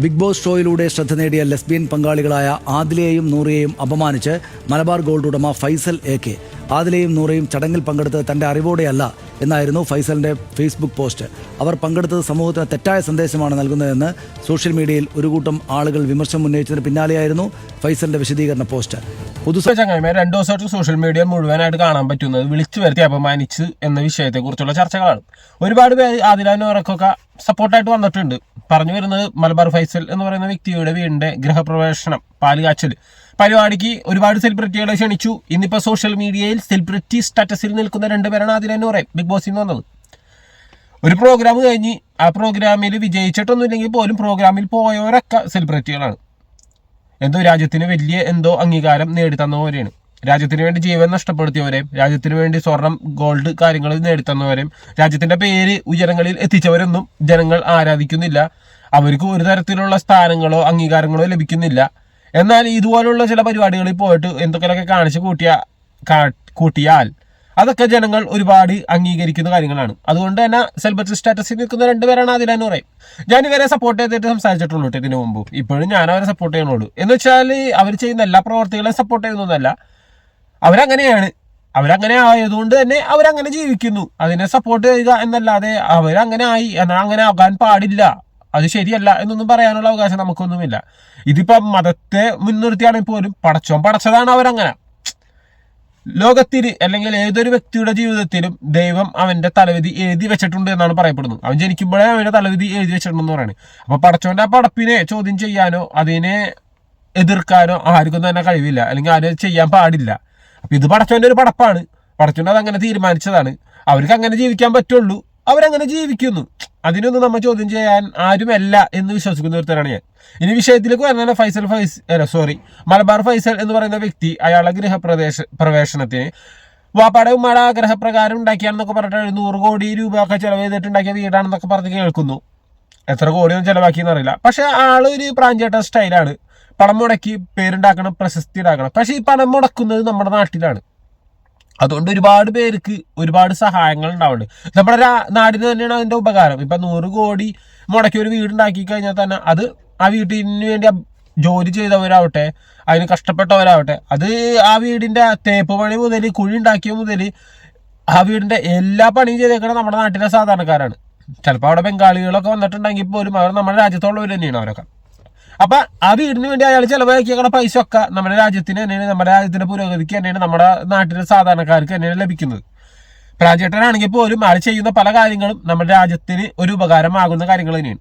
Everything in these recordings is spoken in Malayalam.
ബിഗ് ബോസ് ഷോയിലൂടെ ശ്രദ്ധ നേടിയ ലെസ്ബിയൻ പങ്കാളികളായ ആദിലയെയും നൂറയെയും അപമാനിച്ച് മലബാർ ഗോൾഡ് ഉടമ ഫൈസൽ എ കെ. ആദിലയും നൂറയും ചടങ്ങിൽ പങ്കെടുത്തത് തന്റെ അറിവോടെയല്ല എന്നായിരുന്നു ഫൈസലിന്റെ ഫേസ്ബുക്ക് പോസ്റ്റ്. അവർ പങ്കെടുത്തത് സമൂഹത്തിന് തെറ്റായ സന്ദേശമാണ് നൽകുന്നതെന്ന് സോഷ്യൽ മീഡിയയിൽ ഒരു കൂട്ടം ആളുകൾ വിമർശനം ഉന്നയിച്ചതിന് പിന്നാലെയായിരുന്നു ഫൈസലിന്റെ വിശദീകരണ പോസ്റ്റ്. പുതുസ രണ്ടു ദിവസമായിട്ട് സോഷ്യൽ മീഡിയ മുഴുവനായിട്ട് കാണാൻ പറ്റുന്നത് വിളിച്ചു വരുത്തി അപമാനിച്ച് എന്ന വിഷയത്തെക്കുറിച്ചുള്ള ചർച്ചകളാണ്. ഒരുപാട് പേര് ആദിലാനോറക്കൊക്കെ സപ്പോർട്ടായിട്ട് വന്നിട്ടുണ്ട്. പറഞ്ഞു വരുന്നത് മലബാർ ഫൈസൽ എന്ന് പറയുന്ന വ്യക്തിയുടെ വീടിന്റെ ഗൃഹപ്രവേശനം പാലുകാച്ചൽ. പരിപാടിക്ക് ഒരുപാട് സെലിബ്രിറ്റികളെ ക്ഷണിച്ചു. ഇന്നിപ്പോ സോഷ്യൽ മീഡിയയിൽ സെലിബ്രിറ്റി സ്റ്റാറ്റസിൽ നിൽക്കുന്ന രണ്ടുപേരാണ് പറയും ബിഗ് ബോസിൽ നിന്ന് വന്നത്. ഒരു പ്രോഗ്രാം കഴിഞ്ഞ് ആ പ്രോഗ്രാമിൽ വിജയിച്ചിട്ടൊന്നുമില്ലെങ്കിൽ പോലും പ്രോഗ്രാമിൽ പോയവരൊക്കെ സെലിബ്രിറ്റികളാണ് എന്തോ രാജ്യത്തിന് വലിയ എന്തോ അംഗീകാരം നേടിത്തന്നവരെയാണ് രാജ്യത്തിന് വേണ്ടി ജീവൻ നഷ്ടപ്പെടുത്തിയവരെയും രാജ്യത്തിന് വേണ്ടി സ്വർണം ഗോൾഡ് കാര്യങ്ങൾ നേടിത്തന്നവരെയും രാജ്യത്തിന്റെ പേര് ഉയരങ്ങളിൽ എത്തിച്ചവരൊന്നും ജനങ്ങൾ ആരാധിക്കുന്നില്ല. അവർക്ക് ഒരു തരത്തിലുള്ള സ്ഥാനങ്ങളോ അംഗീകാരങ്ങളോ ലഭിക്കുന്നില്ല. എന്നാൽ ഇതുപോലുള്ള ചില പരിപാടികളിൽ പോയിട്ട് എന്തൊക്കെയൊക്കെ കാണിച്ചു കൂട്ടിയ കൂട്ടിയാൽ അതൊക്കെ ജനങ്ങൾ ഒരുപാട് അംഗീകരിക്കുന്ന കാര്യങ്ങളാണ്. അതുകൊണ്ട് തന്നെ സെലിബ്രിറ്റി സ്റ്റാറ്റസിൽ നിൽക്കുന്ന രണ്ടുപേരാണ് അതിലെന്ന് പറയും. ഞാൻ ഇവരെ സപ്പോർട്ട് ചെയ്തിട്ട് സംസാരിച്ചിട്ടുള്ളൂ ഇതിനു മുമ്പ്. ഇപ്പോഴും ഞാൻ അവരെ സപ്പോർട്ട് ചെയ്യണുള്ളൂ എന്ന് വെച്ചാൽ അവർ ചെയ്യുന്ന എല്ലാ പ്രവർത്തികളെയും സപ്പോർട്ട് ചെയ്യുന്നതല്ല അവരങ്ങനെയാണ്. അവരങ്ങനെ ആയതുകൊണ്ട് തന്നെ അവരങ്ങനെ ജീവിക്കുന്നു. അതിനെ സപ്പോർട്ട് ചെയ്യുക എന്നല്ലാതെ അവരങ്ങനെ ആയി എന്നാൽ അങ്ങനെ ആകാൻ പാടില്ല. അത് ശരിയല്ല എന്നൊന്നും പറയാനുള്ള അവകാശം നമുക്കൊന്നുമില്ല. ഇതിപ്പം മതത്തെ മുൻനിർത്തിയാണെങ്കിൽ പോലും പടച്ചോൻ പടച്ചതാണ് അവരങ്ങനെ. ലോകത്തിൽ അല്ലെങ്കിൽ ഏതൊരു വ്യക്തിയുടെ ജീവിതത്തിലും ദൈവം അവന്റെ തലവിധി എഴുതി വെച്ചിട്ടുണ്ട് എന്നാണ് പറയപ്പെടുന്നത്. അവൻ ജനിക്കുമ്പോഴേ അവന്റെ തലവിധി എഴുതി വെച്ചിട്ടുണ്ടെന്ന് പറയുന്നത് അപ്പൊ പടച്ചോന്റെ ആ പടപ്പിനെ ചോദ്യം ചെയ്യാനോ അതിനെ എതിർക്കാനോ ആർക്കും തന്നെ കഴിവില്ല. അല്ലെങ്കിൽ ആരും ചെയ്യാൻ പാടില്ല. അപ്പൊ ഇത് പടച്ചോന്റെ ഒരു പടപ്പാണ്. പടച്ചോൻ അത് അങ്ങനെ തീരുമാനിച്ചതാണ്. അവർക്ക് അങ്ങനെ ജീവിക്കാൻ പറ്റുള്ളൂ. അവരങ്ങനെ ജീവിക്കുന്നു. അതിനൊന്നും നമ്മൾ ചോദ്യം ചെയ്യാൻ ആരുമല്ല എന്ന് വിശ്വസിക്കുന്ന ഒരുത്തരാണ് ഞാൻ. ഇനി വിഷയത്തിലേക്ക് വരുന്ന ഫൈസൽ ഫൈസ് അല്ല സോറി മലബാർ ഫൈസൽ എന്ന് പറയുന്ന വ്യക്തി അയാളെ ഗൃഹപ്രദേശ പ്രവേശനത്തിന് വാപ്പാടെ ഉമ്മയുടെ ആഗ്രഹപ്രകാരം ഉണ്ടാക്കിയാണെന്നൊക്കെ പറഞ്ഞിട്ട് നൂറ് കോടി രൂപയൊക്കെ ചെലവ് ചെയ്തിട്ടുണ്ടാക്കിയ വീടാണെന്നൊക്കെ പറഞ്ഞ് കേൾക്കുന്നു. എത്ര കോടിയൊന്നും ചിലവാക്കിയെന്ന് അറിയില്ല. പക്ഷെ ആൾ ഒരു പ്രാഞ്ചേട്ട സ്റ്റൈലാണ്. പണം മുടക്കി പേരുണ്ടാക്കണം പ്രശസ്തി ഉണ്ടാക്കണം പക്ഷെ ഈ പണം മുടക്കുന്നത് നമ്മുടെ നാട്ടിലാണ്. അതുകൊണ്ട് ഒരുപാട് പേർക്ക് ഒരുപാട് സഹായങ്ങൾ ഉണ്ടാവുന്നുണ്ട്. നമ്മുടെ നാടിന് തന്നെയാണ് അതിന്റെ ഉപകാരം. ഇപ്പൊ നൂറ് കോടി മുടക്കി ഒരു വീട് ഉണ്ടാക്കി കഴിഞ്ഞാൽ തന്നെ അത് ആ വീട്ടിന് വേണ്ടി ജോലി ചെയ്തവരാവട്ടെ അതിന് കഷ്ടപ്പെട്ടവരാവട്ടെ അത് ആ വീടിന്റെ തേപ്പ് പണി മുതൽ കുഴി ഉണ്ടാക്കിയ മുതൽ ആ വീടിന്റെ എല്ലാ പണിയും ചെയ്തേക്കുന്നത് നമ്മുടെ നാട്ടിലെ സാധാരണക്കാരാണ്. ചിലപ്പോൾ അവിടെ ബംഗാളികളൊക്കെ വന്നിട്ടുണ്ടെങ്കിൽ പോലും അവർ നമ്മുടെ രാജ്യത്തുള്ളവർ തന്നെയാണ് അവരൊക്കെ. അപ്പൊ ആ വീടിന് വേണ്ടി അയാൾ ചെലവാക്കിയേക്കണ പൈസ ഒക്കെ നമ്മുടെ രാജ്യത്തിന് തന്നെയാണ് നമ്മുടെ രാജ്യത്തിന്റെ പുരോഗതിക്ക് തന്നെയാണ് നമ്മുടെ നാട്ടിലെ സാധാരണക്കാർക്ക് തന്നെയാണ് ലഭിക്കുന്നത്. പ്രാജേട്ടനാണെങ്കിൽ പോലും അയാൾ ചെയ്യുന്ന പല കാര്യങ്ങളും നമ്മുടെ രാജ്യത്തിന് ഒരു ഉപകാരമാകുന്ന കാര്യങ്ങൾ തന്നെയാണ്.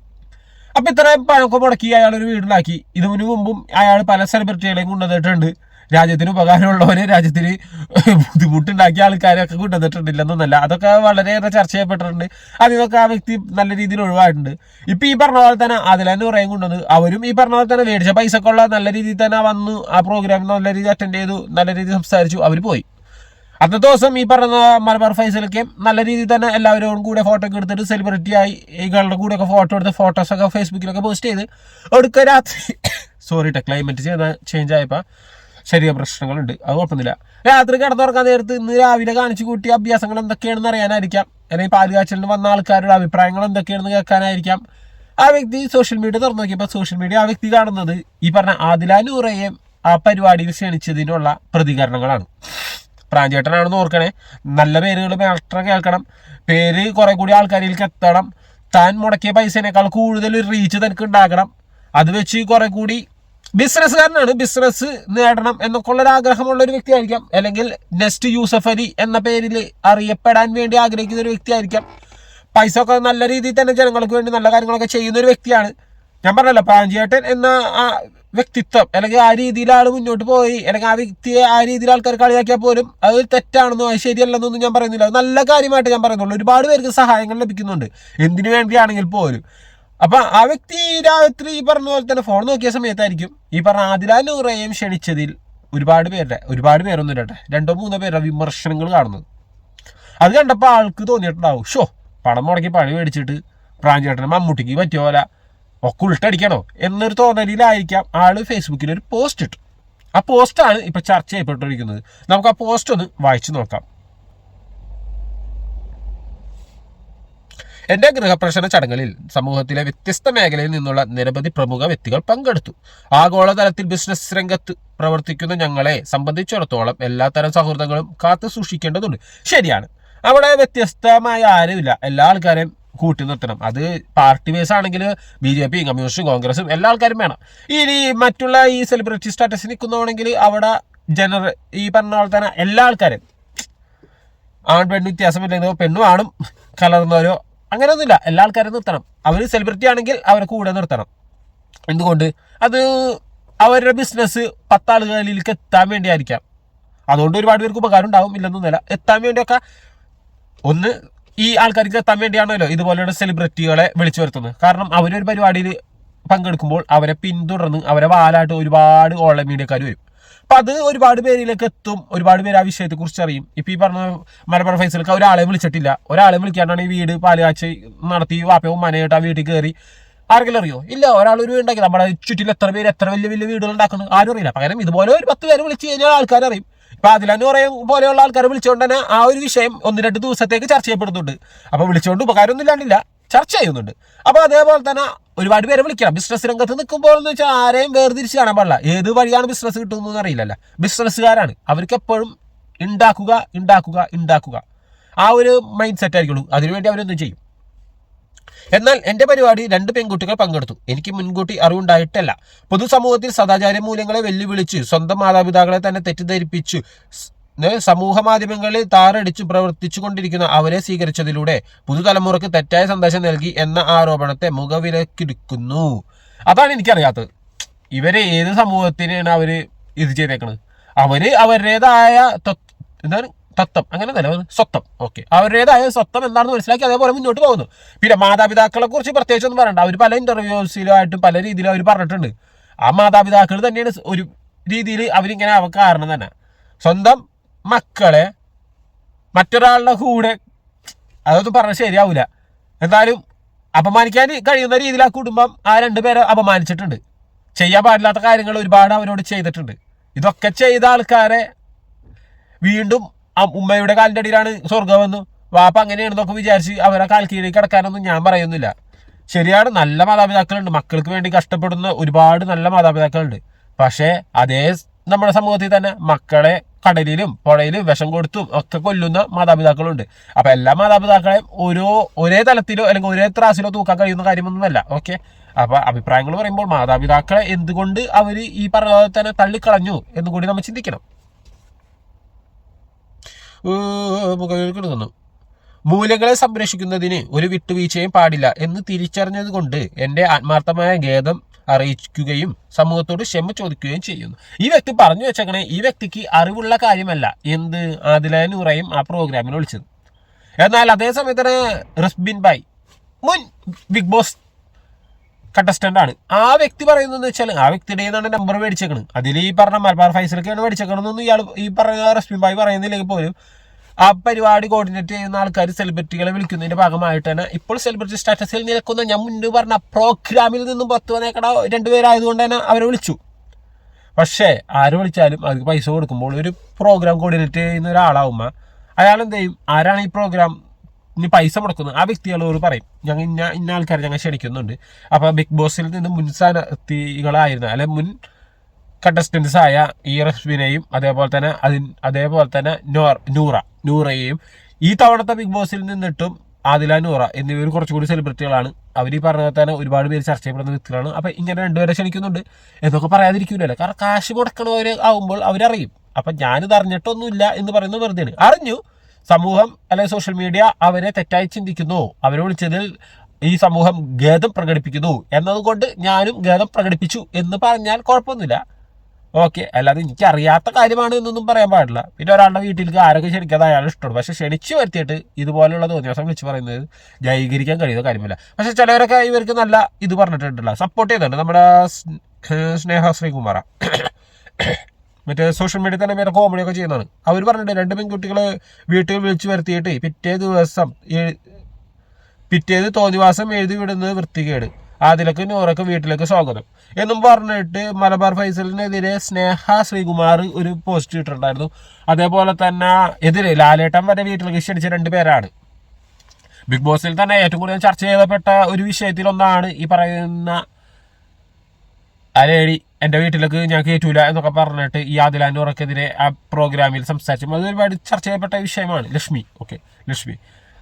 അപ്പൊ ഇത്രയും പഴക്കം മുടക്കി അയാൾ ഒരു വീടുണ്ടാക്കി ഇതിനു മുമ്പും അയാൾ പല സെലിബ്രിറ്റികളെയും കൊണ്ടുവന്നിട്ടുണ്ട്. രാജ്യത്തിന് ഉപകാരമുള്ളവരെ രാജ്യത്തിന് ബുദ്ധിമുട്ടുണ്ടാക്കിയ ആൾക്കാരൊക്കെ കൊണ്ടുവന്നിട്ടുണ്ടില്ലെന്നൊന്നല്ല അതൊക്കെ വളരെയേറെ ചർച്ച ചെയ്യപ്പെട്ടിട്ടുണ്ട്. അതിനൊക്കെ ആ വ്യക്തി നല്ല രീതിയിൽ ഒഴിവായിട്ടുണ്ട്. ഇപ്പൊ ഈ പറഞ്ഞ പോലെ തന്നെ അതിലെന്നെ കുറേയും കൊണ്ടുവന്ന് അവരും ഈ പറഞ്ഞ പോലെ തന്നെ മേടിച്ച പൈസ ഉള്ള നല്ല രീതിയിൽ തന്നെ വന്നു ആ പ്രോഗ്രാം നല്ല രീതിയിൽ അറ്റൻഡ് ചെയ്തു നല്ല രീതിയിൽ സംസാരിച്ചു അവർ പോയി. അന്നത്തെ ദിവസം ഈ പറഞ്ഞ മലബാർ ഫൈസലൊക്കെ നല്ല രീതിയിൽ തന്നെ എല്ലാവരോടും കൂടെ ഫോട്ടോ ഒക്കെ എടുത്തിട്ട് സെലിബ്രിറ്റി ആയി ഈകളുടെ കൂടെ ഒക്കെ ഫോട്ടോ എടുത്ത് ഫോട്ടോസ് ഒക്കെ ഫേസ്ബുക്കിലൊക്കെ പോസ്റ്റ് ചെയ്ത് ഒടുക്ക രാത്രി സോറി കേട്ടോ ക്ലൈമറ്റ് ചേഞ്ച് ആയപ്പോൾ ശരീര പ്രശ്നങ്ങളുണ്ട്. അത് കുഴപ്പമൊന്നുമില്ല. രാത്രി കിടന്നുറങ്ങാൻ നേരത്ത് ഇന്ന് രാവിലെ കാണിച്ചു കൂട്ടിയ അഭ്യാസങ്ങൾ എന്തൊക്കെയാണെന്ന് അറിയാനായിരിക്കാം. അല്ലെങ്കിൽ പാലുകാച്ചലിന് വന്ന ആൾക്കാരുടെ അഭിപ്രായങ്ങൾ എന്തൊക്കെയാണെന്ന് കേൾക്കാനായിരിക്കാം. ആ വ്യക്തി സോഷ്യൽ മീഡിയ തുറന്നു നോക്കിയപ്പോൾ സോഷ്യൽ മീഡിയ ആ വ്യക്തി കാണുന്നത് ഈ പറഞ്ഞ ആദില നൂറയെ ആ പരിപാടിയിൽ ക്ഷണിച്ചതിനുള്ള പ്രതികരണങ്ങളാണ്. പ്രാഞ്ചേട്ടനാണെന്ന് ഓർക്കണേ. നല്ല പേരുകൾ മാത്രം കേൾക്കണം. പേര് കുറെ കൂടി ആൾക്കാരിലേക്ക് എത്തണം. താൻ മുടക്കിയ പൈസേനേക്കാൾ കൂടുതൽ റീച്ച് തനിക്ക് ഉണ്ടാക്കണം അത് വെച്ച് കുറെ കൂടി ബിസിനസ്സുകാരനാണ്. ബിസിനസ് നേടണം എന്നൊക്കെ ഉള്ള ഒരു ആഗ്രഹമുള്ള ഒരു വ്യക്തിയായിരിക്കാം. അല്ലെങ്കിൽ നെസ്റ്റ് യൂസഫ് അലി എന്ന പേരിൽ അറിയപ്പെടാൻ വേണ്ടി ആഗ്രഹിക്കുന്ന ഒരു വ്യക്തിയായിരിക്കാം. പൈസ ഒക്കെ നല്ല രീതിയിൽ തന്നെ ജനങ്ങൾക്ക് വേണ്ടി നല്ല കാര്യങ്ങളൊക്കെ ചെയ്യുന്ന ഒരു വ്യക്തിയാണ്. ഞാൻ പറഞ്ഞല്ലോ പ്രാഞ്ചിയേട്ടൻ എന്ന ആ വ്യക്തിത്വം അല്ലെങ്കിൽ ആ രീതിയിൽ ആൾ മുന്നോട്ട് പോയി അല്ലെങ്കിൽ ആ വ്യക്തിയെ ആ രീതിയിൽ ആൾക്കാർ കളിയാക്കിയാൽ പോലും അത് തെറ്റാണെന്നോ അത് ശരിയല്ലെന്നൊന്നും ഞാൻ പറയുന്നില്ല. അത് നല്ല കാര്യമായിട്ട് ഞാൻ പറയുന്നുള്ളൂ. ഒരുപാട് പേർക്ക് സഹായങ്ങൾ ലഭിക്കുന്നുണ്ട്. എന്തിനു വേണ്ടിയാണെങ്കിൽ പോലും. അപ്പൊ ആ വ്യക്തി രാത്രി ഈ പറഞ്ഞ പോലെ തന്നെ ഫോൺ നോക്കിയ സമയത്തായിരിക്കും ഈ പറഞ്ഞ ആദില നൂറയും ക്ഷണിച്ചതിൽ ഒരുപാട് പേരുടെ ഒരുപാട് പേരൊന്നും ഇല്ലട്ടെ രണ്ടോ മൂന്നോ പേരുടെ വിമർശനങ്ങൾ കാണുന്നത്. അത് കണ്ടപ്പോൾ ആൾക്ക് തോന്നിയിട്ടുണ്ടാവും ഷോ പണം മുടക്കി പണി മേടിച്ചിട്ട് പ്രാഞ്ചേട്ടന് മമ്മൂട്ടിക്ക് പറ്റിയ പോലെ ഒക്കെ ഉൾട്ടടിക്കണോ? എന്നൊരു തോന്നലിലായിരിക്കാം ആൾ ഫേസ്ബുക്കിൽ ഒരു പോസ്റ്റ് ഇട്ടു ആ പോസ്റ്റാണ് ഇപ്പൊ ചർച്ച ചെയ്യപ്പെട്ടിരിക്കുന്നത് നമുക്ക് ആ പോസ്റ്റ് ഒന്ന് വായിച്ചു നോക്കാം. എന്റെ ഗൃഹപ്രവേശന ചടങ്ങുകളിൽ സമൂഹത്തിലെ വ്യത്യസ്ത മേഖലയിൽ നിന്നുള്ള നിരവധി പ്രമുഖ വ്യക്തികൾ പങ്കെടുത്തു. ആഗോളതലത്തിൽ ബിസിനസ് രംഗത്ത് പ്രവർത്തിക്കുന്ന ഞങ്ങളെ സംബന്ധിച്ചിടത്തോളം എല്ലാത്തരം സൗഹൃദങ്ങളും കാത്തു സൂക്ഷിക്കേണ്ടതുണ്ട്. ശരിയാണ്. അവിടെ വ്യത്യസ്തമായ ആരുമില്ല. എല്ലാ ആൾക്കാരെയും കൂട്ടി നിർത്തണം. അത് പാർട്ടി ബേസ് ആണെങ്കിൽ ബി ജെ പി കമ്മ്യൂണിസ്റ്റും കോൺഗ്രസും എല്ലാ ആൾക്കാരും വേണം. ഇനി മറ്റുള്ള ഈ സെലിബ്രിറ്റി സ്റ്റാറ്റസ് നിൽക്കുന്നതാണെങ്കിൽ അവിടെ ജനറൽ ഈ പറഞ്ഞ പോലെ തന്നെ എല്ലാ ആൾക്കാരും. ആൺ പെണ്ണ് വ്യത്യാസമില്ലെന്നോ പെണ്ണും ആണും കലർന്നവരോ അങ്ങനെയൊന്നുമില്ല. എല്ലാ ആൾക്കാരും നിർത്തണം. അവർ സെലിബ്രിറ്റി ആണെങ്കിൽ അവരെ കൂടെ നിർത്തണം. എന്തുകൊണ്ട്? അത് അവരുടെ ബിസിനസ് പത്താളുകളിലേക്ക് എത്താൻ വേണ്ടി ആയിരിക്കാം അതുകൊണ്ട് ഒരുപാട് പേർക്ക് ഉപകാരം ഉണ്ടാവും ഇല്ലെന്നൊന്നുമില്ല. എത്താൻ വേണ്ടിയൊക്കെ ഒന്ന് ഈ ആൾക്കാർക്ക് എത്താൻ വേണ്ടിയാണല്ലോ ഇതുപോലെയുള്ള സെലിബ്രിറ്റികളെ വിളിച്ചു വരുത്തുന്നത്. കാരണം അവരൊരു പരിപാടിയിൽ പങ്കെടുക്കുമ്പോൾ അവരെ പിന്തുടർന്ന് അവരെ വാലായിട്ട് ഒരുപാട് ഓൺലൈൻ മീഡിയക്കാർ വരും. അപ്പൊ അത് ഒരുപാട് പേരിലേക്ക് എത്തും. ഒരുപാട് പേര് ആ വിഷയത്തെ കുറിച്ച് അറിയും. ഇപ്പൊ ഈ പറഞ്ഞ മലബാർ ഫൈസലൊക്കെ ഒരാളെ വിളിച്ചിട്ടില്ല. ഒരാളെ വിളിക്കാണ്ടാണ് ഈ വീട് പാലുകാച്ച് നടത്തി വാപ്പയും മനയായിട്ട് ആ വീട്ടിൽ കയറി ആർക്കെങ്കിലും അറിയോ? ഇല്ല ഒരാൾ ഒരു ഉണ്ടാക്കി നമ്മുടെ ചുറ്റിൽ എത്ര പേര് എത്ര വലിയ വലിയ വീടുകൾ ഉണ്ടാക്കുന്നു ആരും അറിയില്ല. പകരം ഇതുപോലെ ഒരു പത്ത് പേര് വിളിച്ച് കഴിഞ്ഞാൽ ആൾക്കാർ അറിയും. ഇപ്പൊ അതിലെന്ന് പറയും പോലെയുള്ള ആൾക്കാർ വിളിച്ചുകൊണ്ട് തന്നെ ആ ഒരു വിഷയം ഒന്ന് രണ്ട് ദിവസത്തേക്ക് ചർച്ച ചെയ്യപ്പെടുന്നുണ്ട്. അപ്പൊ വിളിച്ചുകൊണ്ട് ഉപകാരമൊന്നും ഇല്ലാണ്ടില്ല. ചർച്ച ചെയ്യുന്നുണ്ട്. അപ്പോൾ അതേപോലെ തന്നെ ഒരുപാട് പേരെ വിളിക്കണം. ബിസിനസ് രംഗത്ത് നിൽക്കുമ്പോൾ എന്ന് വെച്ചാൽ ആരെയും വേർതിരിച്ച് കാണാൻ പാടില്ല. ഏത് വഴിയാണ് ബിസിനസ് കിട്ടുന്നതെന്ന് അറിയില്ലല്ലോ. ബിസിനസ്സുകാരാണ് അവർക്ക് എപ്പോഴും ഉണ്ടാക്കുക ഉണ്ടാക്കുക ഉണ്ടാക്കുക. ആ ഒരു മൈൻഡ് സെറ്റ് ആയിരിക്കുള്ളൂ. അതിനുവേണ്ടി അവരൊന്നും ചെയ്യും. എന്നാൽ എന്റെ പരിപാടി രണ്ട് പെൺകുട്ടികൾ പങ്കെടുത്തു. എനിക്ക് മുൻകൂട്ടി അറിവുണ്ടായിട്ടല്ല. പൊതുസമൂഹത്തിൽ സദാചാര മൂല്യങ്ങളെ വെല്ലുവിളിച്ച് സ്വന്തം മാതാപിതാക്കളെ തന്നെ തെറ്റിദ്ധരിപ്പിച്ചു സമൂഹ മാധ്യമങ്ങളിൽ താറടിച്ചു പ്രവർത്തിച്ചു കൊണ്ടിരിക്കുന്ന അവരെ സ്വീകരിച്ചതിലൂടെ പുതുതലമുറക്ക് തെറ്റായ സന്ദേശം നൽകി എന്ന ആരോപണത്തെ മുഖവിലക്കിരിക്കുന്നു അതാണ് എനിക്കറിയാത്തത്. ഇവരെ ഏത് സമൂഹത്തിനാണ് അവർ ഇത് ചെയ്തേക്കുന്നത് അവർ അവരുടേതായ എന്താണ്? തത്വം. അങ്ങനെ തന്നെ സ്വത്വം. ഓക്കെ. അവരുടേതായ സ്വത്വം എന്താണെന്ന് മനസ്സിലാക്കി അതേപോലെ മുന്നോട്ട് പോകുന്നു. പിന്നെ മാതാപിതാക്കളെ കുറിച്ച് പ്രത്യേകിച്ച് ഒന്നും പറയണ്ട. അവർ പല ഇന്റർവ്യൂസിലായിട്ടും പല രീതിയിലും അവർ പറഞ്ഞിട്ടുണ്ട്. ആ മാതാപിതാക്കൾ തന്നെയാണ് ഒരു രീതിയിൽ അവരിങ്ങനെ അവ കാരണം തന്നെ. സ്വന്തം മക്കളെ മറ്റൊരാളുടെ കൂടെ അതൊന്നും പറഞ്ഞാൽ ശരിയാവില്ല എന്നാലും അപമാനിക്കാൻ കഴിയുന്ന രീതിയിൽ ആ കുടുംബം ആ രണ്ടുപേരെ അപമാനിച്ചിട്ടുണ്ട്. ചെയ്യാൻ പാടില്ലാത്ത കാര്യങ്ങൾ ഒരുപാട് അവരോട് ചെയ്തിട്ടുണ്ട്. ഇതൊക്കെ ചെയ്ത ആൾക്കാരെ വീണ്ടും ഉമ്മയുടെ കാലിന്റെ അടിയിലാണ് സ്വർഗമെന്നും വാപ്പ അങ്ങനെയാണെന്നൊക്കെ വിചാരിച്ച് അവരെ കാൽ കീഴിൽ കിടക്കാനൊന്നും ഞാൻ പറയുന്നില്ല. ശരിയാണ് നല്ല മാതാപിതാക്കളുണ്ട്. മക്കൾക്ക് വേണ്ടി കഷ്ടപ്പെടുന്ന ഒരുപാട് നല്ല മാതാപിതാക്കളുണ്ട്. പക്ഷേ അതേ നമ്മുടെ സമൂഹത്തിൽ തന്നെ മക്കളെ കടലിലും പുഴയിലും വിഷം കൊടുത്തും ഒക്കെ കൊല്ലുന്ന മാതാപിതാക്കളുണ്ട്. അപ്പം എല്ലാ മാതാപിതാക്കളെയും ഓരോ ഒരേ തലത്തിലോ അല്ലെങ്കിൽ ഒരേ ത്രാസിലോ തൂക്കാൻ കഴിയുന്ന കാര്യമൊന്നുമല്ല. ഓക്കെ? അപ്പം അഭിപ്രായങ്ങൾ പറയുമ്പോൾ മാതാപിതാക്കളെ എന്തുകൊണ്ട് അവർ ഈ പറഞ്ഞ തന്നെ തള്ളിക്കളഞ്ഞു എന്ന് കൂടി നമ്മൾ ചിന്തിക്കണം. കിടക്കുന്നു മൂല്യങ്ങളെ സംരക്ഷിക്കുന്നതിന് ഒരു വിട്ടുവീഴ്ചയും പാടില്ല എന്ന് തിരിച്ചറിഞ്ഞതുകൊണ്ട് എന്റെ ആത്മാർത്ഥമായ ഖേദം അറിയിക്കുകയും സമൂഹത്തോട് ക്ഷമ ചോദിക്കുകയും ചെയ്യുന്നു. ഈ വ്യക്തി പറഞ്ഞു വെച്ചങ്ങനെ ഈ വ്യക്തിക്ക് അറിവുള്ള കാര്യമല്ല. എന്ത്? ആദില നൂറയും ആ പ്രോഗ്രാമിൽ വിളിച്ചത് എന്നാൽ അതേ തന്നെ റസ്ബിൻ ബായ് മുൻ ബിഗ് ബോസ് കണ്ടസ്റ്റന്റ് ആണ്. ആ വ്യക്തി പറയുന്നതെന്ന് വെച്ചാൽ ആ വ്യക്തിയുടെ നിന്നാണ് നമ്പർ മേടിച്ചേക്കണത് അതിൽ ഈ പറഞ്ഞ മലബാർ ഫൈസലൊക്കെയാണ് മേടിച്ചേക്കണമെന്നൊന്നും ഇയാൾ ഈ പറഞ്ഞ റസ്മിൻ ബായ് പറയുന്നില്ലെങ്കിൽ പോലും ആ പരിപാടി കോർഡിനേറ്റ് ചെയ്യുന്ന ആൾക്കാർ സെലിബ്രിറ്റികളെ വിളിക്കുന്നതിന്റെ ഭാഗമായിട്ട് തന്നെ ഇപ്പോൾ സെലിബ്രിറ്റി സ്റ്റാറ്റസിൽ നിൽക്കുന്ന ഞാൻ മുന്നേ പറഞ്ഞ പ്രോഗ്രാമിൽ നിന്നും പുറത്തു വന്നേക്കട രണ്ടുപേരായതുകൊണ്ട് തന്നെ അവരെ വിളിച്ചു. പക്ഷേ ആര് വിളിച്ചാലും അവർക്ക് പൈസ കൊടുക്കുമ്പോൾ ഒരു പ്രോഗ്രാം കോർഡിനേറ്റ് ചെയ്യുന്ന ഒരാളാവുമ്പോൾ അയാൾ എന്ത് ചെയ്യും? ആരാണ് ഈ പ്രോഗ്രാം ഇനി പൈസ മുടക്കുന്നത്? ആ വ്യക്തികളോട് പറയും. ഞങ്ങൾ ഇന്ന ഇന്ന ആൾക്കാരെ ഞങ്ങൾ ക്ഷണിക്കുന്നുണ്ട്. അപ്പോൾ ബിഗ് ബോസിൽ നിന്ന് മുൻ സ്ഥാനാർത്ഥികളായിരുന്ന അല്ലെ മുൻ കണ്ടസ്റ്റൻസ് ആയ ഈ അതേപോലെ തന്നെ അതിൻ അതേപോലെ തന്നെ നോർ നൂറ നൂറയെയും ഈ തവണത്തെ ബിഗ് ബോസിൽ നിന്നിട്ടും ആദില നൂറ എന്നിവർ കുറച്ചുകൂടി സെലിബ്രിറ്റികളാണ് അവർ ഈ പറഞ്ഞ തന്നെ ഒരുപാട് പേര് ചർച്ച ചെയ്യപ്പെടുന്ന വ്യക്തികളാണ്. അപ്പം ഇങ്ങനെ രണ്ടുപേരെ ക്ഷണിക്കുന്നുണ്ട്. എന്നൊക്കെ പറയാതിരിക്കില്ലല്ലോ കാരണം കാശ് മുടക്കണവർ ആവുമ്പോൾ അവരറിയും. അപ്പം ഞാനിത് അറിഞ്ഞിട്ടൊന്നുമില്ല എന്ന് പറയുന്നത് വെറുതെയാണ്. അറിഞ്ഞു. സമൂഹം അല്ലെങ്കിൽ സോഷ്യൽ മീഡിയ അവരെ തെറ്റായി ചിന്തിക്കുന്നു. അവരെ വിളിച്ചതിൽ ഈ സമൂഹം ഖേദം പ്രകടിപ്പിക്കുന്നു. എന്നതുകൊണ്ട് ഞാനും ഖേദം പ്രകടിപ്പിച്ചു എന്ന് പറഞ്ഞാൽ കുഴപ്പമൊന്നുമില്ല. ഓക്കെ അല്ലാതെ എനിക്ക് അറിയാത്ത കാര്യമാണ് എന്നൊന്നും പറയാൻ പാടില്ല. പിന്നെ ഒരാളുടെ വീട്ടിലേക്ക് ആരൊക്കെ ക്ഷണിക്കാതെ അയാൾ ഇഷ്ടമാണ്. പക്ഷെ ക്ഷണിച്ചു വരുത്തിയിട്ട് ഇതുപോലുള്ള ദിവസം വിളിച്ച് പറയുന്നത് ന്യായീകരിക്കാൻ കഴിയുന്ന കാര്യമില്ല. പക്ഷെ ചിലവരൊക്കെ ഇവർക്ക് നല്ല ഇത് പറഞ്ഞിട്ടുണ്ടല്ലോ. സപ്പോർട്ട് ചെയ്തിട്ടുണ്ട്. നമ്മുടെ സ്നേഹ ശ്രീകുമാറ. മറ്റേ സോഷ്യൽ മീഡിയ തന്നെ വേറെ കോമഡി ഒക്കെ ചെയ്യുന്നതാണ്. അവർ പറഞ്ഞിട്ടുണ്ട് രണ്ട് പെൺകുട്ടികൾ വീട്ടിൽ വിളിച്ചു വരുത്തിയിട്ട് പിറ്റേ ദിവസം പിറ്റേത് തോന്നിവാസം എഴുതി വിടുന്നത് വൃത്തികേട്. ആദിലക്ക് നൂറൊക്കെ വീട്ടിലേക്ക് സ്വാഗതം. എന്നും പറഞ്ഞിട്ട് മലബാർ ഫൈസലിനെതിരെ സ്നേഹ ശ്രീകുമാർ ഒരു പോസ്റ്റ് ഇട്ടിട്ടുണ്ടായിരുന്നു. അതേപോലെ തന്നെ എതിരെ ലാലേട്ടൻ വരെ വീട്ടിലേക്ക് ക്ഷണിച്ച രണ്ട് പേരാണ്. ബിഗ് ബോസിൽ തന്നെ ഏറ്റവും കൂടുതൽ ചർച്ച ചെയ്യപ്പെട്ട ഒരു വിഷയത്തിലൊന്നാണ് ഈ പറയുന്ന അലേടി എന്റെ വീട്ടിലേക്ക് ഞാൻ കയറ്റൂല എന്നൊക്കെ പറഞ്ഞിട്ട് ഈ ആദിലാനൂറക്കെതിരെ ആ പ്രോഗ്രാമിൽ സംസാരിച്ചു. അത് ഒരുപാട് ചർച്ച ചെയ്യപ്പെട്ട വിഷയമാണ്. ലക്ഷ്മി. ഓക്കെ ലക്ഷ്മി.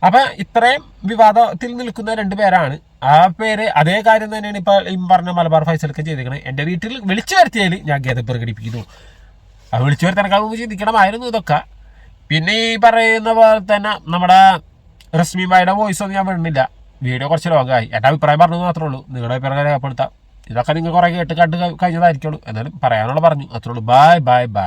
അപ്പം ഇത്രയും വിവാദത്തിൽ നിൽക്കുന്ന രണ്ട് പേരാണ്. ആ പേര് അതേ കാര്യം തന്നെയാണ് ഇപ്പൊ ഈ പറഞ്ഞ മലബാർ ഫൈസലൊക്കെ ചെയ്തിരിക്കുന്നത് എന്റെ വീട്ടിൽ വിളിച്ചു വരുത്തിയാൽ ഞാൻ ഗേത പ്രകടിപ്പിക്കുന്നു. ആ വിളിച്ചു വരുത്താനൊക്കെ ചിന്തിക്കണമായിരുന്നു ഇതൊക്കെ. പിന്നെ ഈ പറയുന്ന പോലെ തന്നെ നമ്മുടെ റസ്മിമായുടെ വോയിസ് ഒന്നും ഞാൻ വിടുന്നില്ല. വീഡിയോ കുറച്ച് ലോകമായി എന്റെ അഭിപ്രായം പറഞ്ഞത് മാത്രമേ ഉള്ളൂ. നിങ്ങളുടെ അഭിപ്രായം രേഖപ്പെടുത്താം. ഇതൊക്കെ നിങ്ങൾ കുറേ കേട്ട് കണ്ട് കഴിഞ്ഞതായിരിക്കുള്ളൂ. എന്നാലും പറയാനുള്ള പറഞ്ഞു. അത്രേ ഉള്ളൂ. Bye bye bye